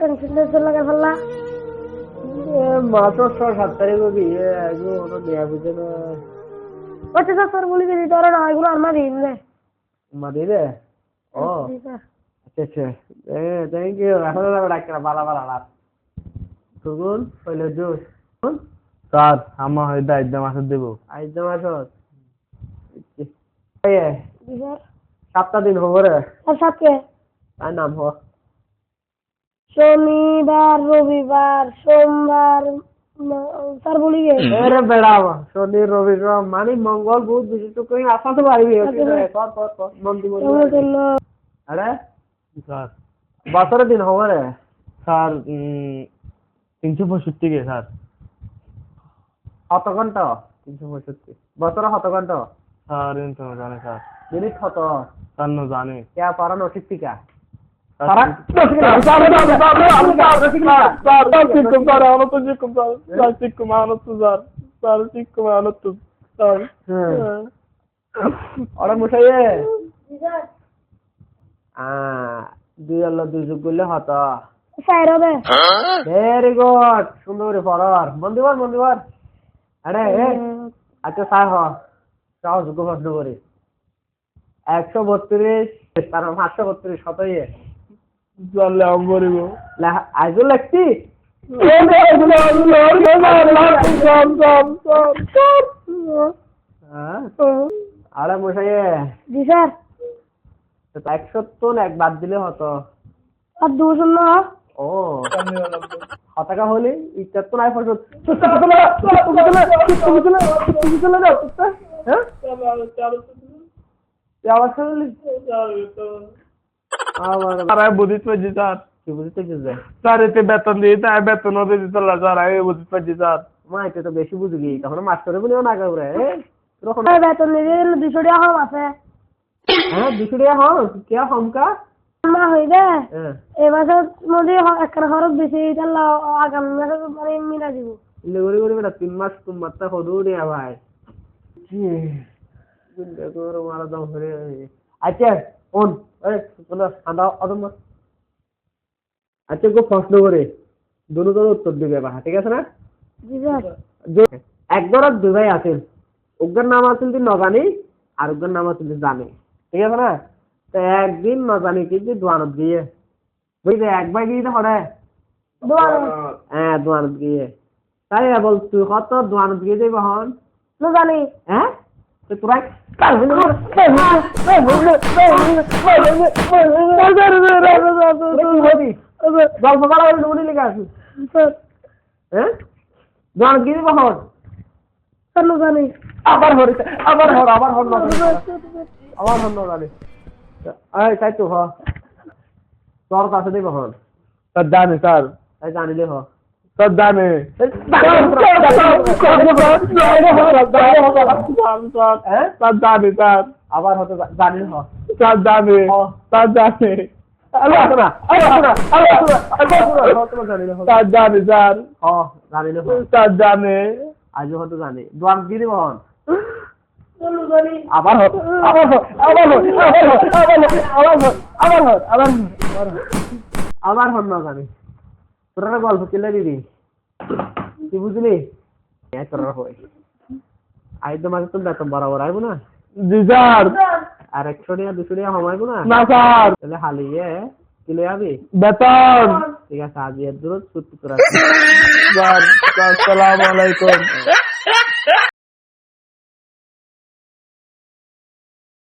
Tension tension লাগে ফেললা মাত্র ছ সাত তারিখ হবি এগুলো অত দেয়া বুঝে না। আচ্ছা স্যার স্যার বলি দিদি তোর না এগুলো আমার দিন রে মাদি রে ও। স্যার আচ্ছা থ্যাংক ইউ এখন যাবে ডাক্তার বালা বালা লাভ সুগুন হইলে জোস। স্যার আমার দায়িত্ব মাসে দেবো। আজ তোমার সব সাতটা দিন হব রে। আর সাথে নাম হ। শনিবার রবিবার সোমবার বলি বেড়াবা শনি রবিবার মানে মঙ্গল বুধ বিশিষ্ট কই পারবি। কর কর কর স্যার। দিন হবে স্যার তিনশো পঁয়ষট্টি কে স্যার। কত ঘণ্টা তিনশো পঁয়ষট্টি। বছর কত ঘণ্টা স্যার জানে স্যার। মিনিট কত? স্যার জানে। কে পারানো ঠিক টিকা? দুই আল্লাহ দুই যুগ করলে হত স্যার হবে ভেরি গুড সুন্দর করে পড়ার মন্দির মন্দির আরে আচ্ছা স্যার হ সহজ প্রশ্ন করি একশো বত্রিশ তার পাঁচশো বত্রিশ শত চললে আম আজও লাগছি আরে মশাইয়ে। জি স্যার। এক সত্তর এক বাদ দিলে হতো? আর দুশো না ও। হতাকা হলে ইচ্ছা তো নাই ফসল। তুমি চলে যাও হ্যাঁ, হ্যাঁ? আবার চলে আমি বুঝিত পারছি স্যার কি বুঝতে স্যার এতে বেতন দিয়ে তাই বেতন দিয়ে দিতে না স্যার আমি বুঝিত পারছি স্যার মা এটা তো বেশি বুঝবি তখন মাস্টারে বলিও না স্যার বেতন দিলে দুশো টাকা কম আছে। হ্যাঁ দুশো টাকা হম? কে হমকা মা হইবে হ্যাঁ। এই মাসের মধ্যে হ- একটা খরচ বেশি তাহলে আগামী মাসে মানে মিলা দিব। ইলে করে করে বেটা তিন মাস তুম মাত্রা হদু রে ভাই। আচ্ছা ওন আচ্ছা গো প্রশ্ন করে উত্তর দিবে ঠিক আছে না? একবার আর দুই ভাই আছেন নাম নজানি আর নাম জানি। ঠিক আছে না? তো একদিন নজানি কিন্তু দোয়ানত গিয়ে। বুঝলি এক ভাই গিয়ে হরে। হ্যাঁ দোয়ানত গিয়ে। তাই বল তুই কত দোয়ানত গিয়ে যাইব হন? না জানি হ্যাঁ? গল্প করা উনি লেগে আসিস হ্যাঁ দোয়ানত গিয়ে যাইব হন স্যার না জানি আবার হর আবার হর না আবার হর না জানি এই তাই তো হ তোর কাছে দেব হন স্যার জানে স্যার তাই জানিলে হ। হ্যাঁ জানে স্যার আবার হতে জানে হ স্যার জানে হতে আবার হর না জানি তোরা গল্প কিলে দিবি। তুই বুঝলি? হ্যাঁ তোরা হয়। আই তো বেতন বরাবর আইবো না? জি স্যার। আর একশো টাকা দুশো টাকা না? না স্যার। তাহলে হালিয়ে কিলে যাবি বেতন। ঠিক আছে আজ এর দূর তোরা স্যার আসসালামু আলাইকুম।